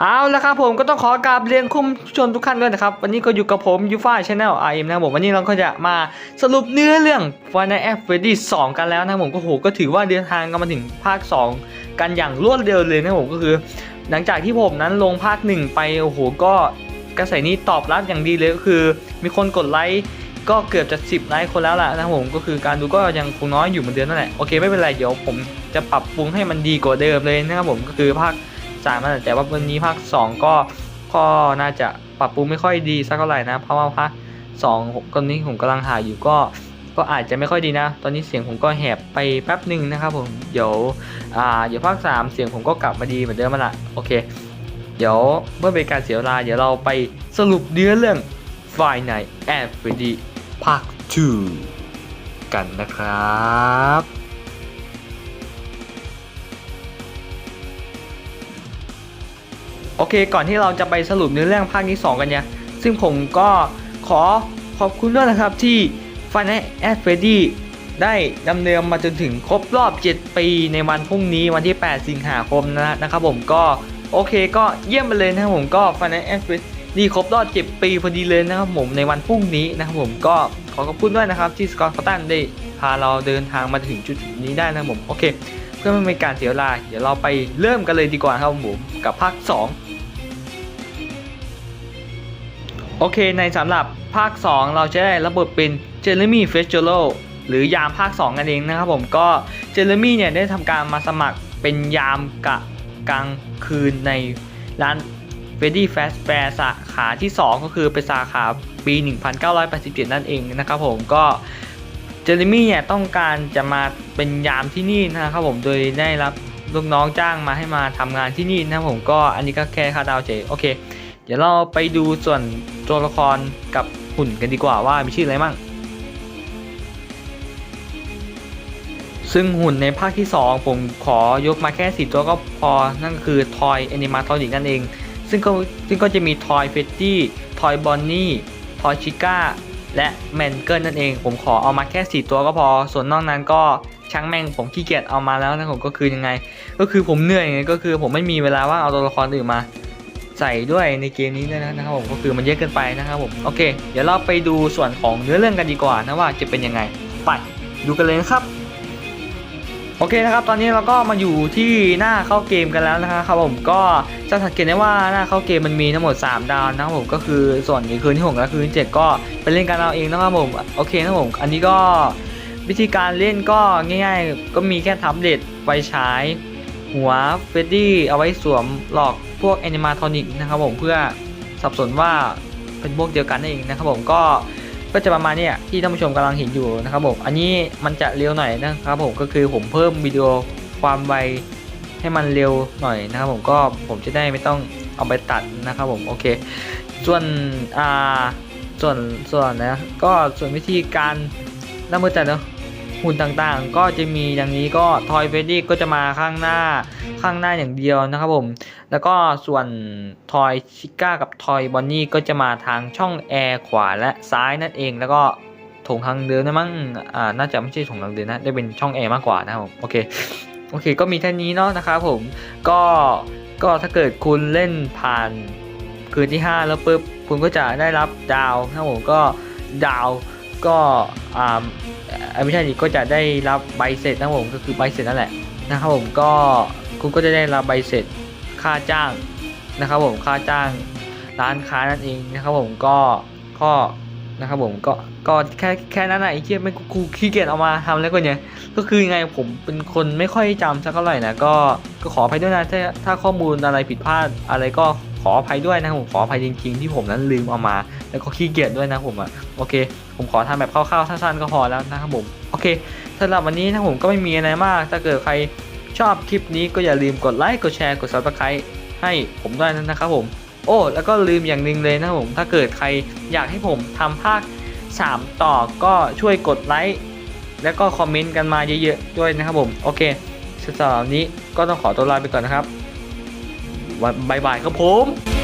เอาละครับผมก็ต้องขอกราบเรียนคุ้มชนทุกท่านด้วยนะครับ วันนี้ก็อยู่กับผมยูฟ่าชาแนลไอเอ็มนะครับผมวันนี้เราก็จะมาสรุปเนื้อเรื่อง Final F f r e d d y 2กันแล้วนะครับผมก็โหก็ถือว่าเดินทางกันมาถึงภาค 2 กันอย่างรวดเร็วเลยนะครับผมก็คือ หลังจากที่ผมนั้นลงภาค 1 ไปโอ้โหก็กระแสนี้ตอบรับอย่างดีเลยก็คือ มีคนกดไลค์ก็เกือบจะ 10 ไลค์คนแล้วล่ะนะครับผมก็คือการดูก็ยังคงน้อยอยู่เหมือนเดิมนั่นแหละโอเคไม่เป็นไรเดี๋ยวผมจะปรับปรุงให้มันดีกว่าเดิมเลยนะครับผมก็คือภาค สามนั่นแหละแต่ว่าวันนี้ภาคสองก็ก็น่าจะปรับปรุงไม่ค่อยดีสักเท่าไหร่นะ เพราะว่าภาคสองตอนนี้ผมกำลังหาอยู่ก็ก็อาจจะไม่ค่อยดีนะ ตอนนี้เสียงผมก็แหบไปแป๊บหนึ่งนะครับผม เดี๋ยวอ่าเดี๋ยวภาคสามเสียงผมก็กลับมาดีเหมือนเดิมมาละโอเค เดี๋ยวเพื่อเป็นการเสียเวลา เดี๋ยวเราไปสรุปเนื้อเรื่อง Final a d f r e d d y ภาค 2 กันนะครับ โอเค ก่อนที่เราจะไปสรุปเนื้อเรื่องภาคที่ 2 กันเนี่ย ซึ่งผมก็ขอขอบคุณด้วยนะครับที่ Final a d f r e d d y ได้ดำเนินมาจนถึงครบรอบ 7 ปีในวันพรุ่งนี้วันที่ 8 สิงหาคมนะนะครับผมก็โอเคก็เยี่ยมไปเลยนะครับผมก็ Final a d f r e d d y ครบรอบ 7 ปีพอดีเลยนะครับผมในวันพรุ่งนี้นะครับผมก็ขอขอบคุณด้วยนะครับที่สกอตตันได้พาเราเดินทางมาถึงจุดนี้ได้นะครับผมโอเค เพื่อไม่เป็นการเสียเวลาเดี๋ยวเราไปเริ่มกันเลยดีกว่าครับผมกับภาค 2 โอเคในสำหรับภาค 2 เราจะได้ระบบเป็นเจอร์มี่เฟสติวัลหรือยามภาค 2 กันเองนะครับผมก็เจอร์มี่เนี่ยได้ทำการมาสมัครเป็นยามกะกลางคืนในร้านเฟดดี้แฟสแฟร์สาขาที่ 2 ก็คือเป็นสาขาปี 1987 นั่นเองนะครับผมก็เจอร์มี่เนี่ยต้องการจะมาเป็นยามที่นี่นะครับผมโดยได้รับลูกน้องจ้างมาให้มาทำงานที่นี่นะครับผมก็อันนี้ก็แค่คาดาวเฉยโอเค เดี๋ยวเราไปดูส่วนตัวละครกับหุ่นกันดีกว่าว่ามีชื่ออะไรมั่ง ซึ่งหุ่นในภาคที่ 2 ผมขอยกมาแค่ 4 ตัวก็พอ นั่นก็คือทอยแอนิมาทอนิกนั่นเอง ซึ่งก็ซึ่งก็จะมีทอยเฟตตี้ทอยบอนนี่ทอยชิก้าและแมนเกิลนั่นเอง ผมขอเอามาแค่ 4 ตัวก็พอ ส่วนนอกนั้นก็ช่างแม่งผมขี้เกียจเอามาแล้วนะผมก็คือยังไง ก็คือผมเหนื่อยไงก็คือผมไม่มีเวลาว่างเอาตัวละครอื่นมา ใส่ด้วยในเกมนี้ด้วยนะครับผมก็คือมันเยอะเกินไปนะครับผมโอเค เดี๋ยวเราไปดูส่วนของเนื้อเรื่องกันดีกว่านะว่าจะเป็นยังไงไปดูกันเลยครับโอเคนะครับตอนนี้เราก็มาอยู่ที่หน้าเข้าเกมกันแล้วนะครับผมก็จะสังเกตได้ว่าหน้าเข้าเกมมันมีทั้งหมด 3 ดาวนะครับผมก็คือส่วนในคืนที่6และคืนที่7ก็ไปเล่นกันเอาเองนะครับผมโอเคนะครับผมอันนี้ก็วิธีการเล่นก็ง่าย ๆ ก็มีแค่ท็บเล็ตไฟฉาย หัวเฟดดี้เอาไว้สวมหลอกพวกแอนิมาทอนิกนะครับผมเพื่อสับสนว่าเป็นพวกเดียวกันนั่นเองนะครับผมก็ก็จะประมาณนี้ที่ท่านผู้ชมกำลังเห็นอยู่นะครับผมอันนี้มันจะเร็วหน่อยนะครับผมก็คือผมเพิ่มวิดีโอความไวให้มันเร็วหน่อยนะครับผมก็ผมจะได้ไม่ต้องเอาไปตัดนะครับผมโอเค ส่วนอ่าส่วนส่วนนะก็ส่วนวิธีการน้ำมือจัดเนาะ หุ่นต่างๆ ก็จะมีอย่างนี้ก็ทอยเฟดดี้ก็จะมาข้างหน้าข้างหน้าอย่างเดียวนะครับผม แล้วก็ส่วนทอยชิก้ากับทอยบอนนี่ก็จะมาทางช่องแอร์ขวาและซ้ายนั่นเองแล้วก็ถงทางเดินนะมั้งอ่าน่าจะไม่ใช่ถงทางเดินนะได้เป็นช่องแอร์มากกว่านะครับผมโอเคโอเค ก็มีแค่นี้เนาะนะครับผมก็ก็ถ้าเกิดคุณเล่นผ่านคืนที่ 5 แล้วปุ๊บคุณก็จะได้รับดาวนะครับผมก็ดาว ก็อ่าเอ่อไม่ใช่ดิก็จะได้รับใบเสร็จนะครับผมก็คือใบเสร็จนั่นแหละนะครับผมก็คุณก็จะได้รับใบเสร็จค่าจ้างนะครับผมค่าจ้างร้านค้านั่นเองนะครับผมก็ก็นะครับผมก็ก็แค่แค่นั้นนะไอ้เทียไม่กูขี้เกียจเอามาทำแล้วก็เนี่ยก็คือยังไงผมเป็นคนไม่ค่อยจำสักเท่าไหร่นะก็ก็ขออภัยด้วยนะถ้าถ้าข้อมูลอะไรผิดพลาดอะไรก็ ขออภัยด้วยนะผมขออภัยจริงๆ ที่ผมนั้นลืมเอามา แล้วก็ขี้เกียจด้วยนะผมอะโอเค ผมขอทำแบบคร่าวๆสั้นๆก็พอแล้วนะครับผมโอเคสำหรับวันนี้นะผมก็ไม่มีอะไรมาก ถ้าเกิดใครชอบคลิปนี้ก็อย่าลืมกดไลค์กดแชร์กด subscribe ให้ผมด้วยนะครับผมโอ้แล้วก็ลืมอย่างหนึ่งเลยนะผมถ้าเกิดใครอยากให้ผมทำภาค 3 ต่อก็ช่วยกดไลค์แล้วก็คอมเมนต์กันมาเยอะๆด้วยนะครับผมโอเคสำหรับวันนี้ก็ต้องขอตัวลาไปก่อนนะครับ วันบายบายครับผม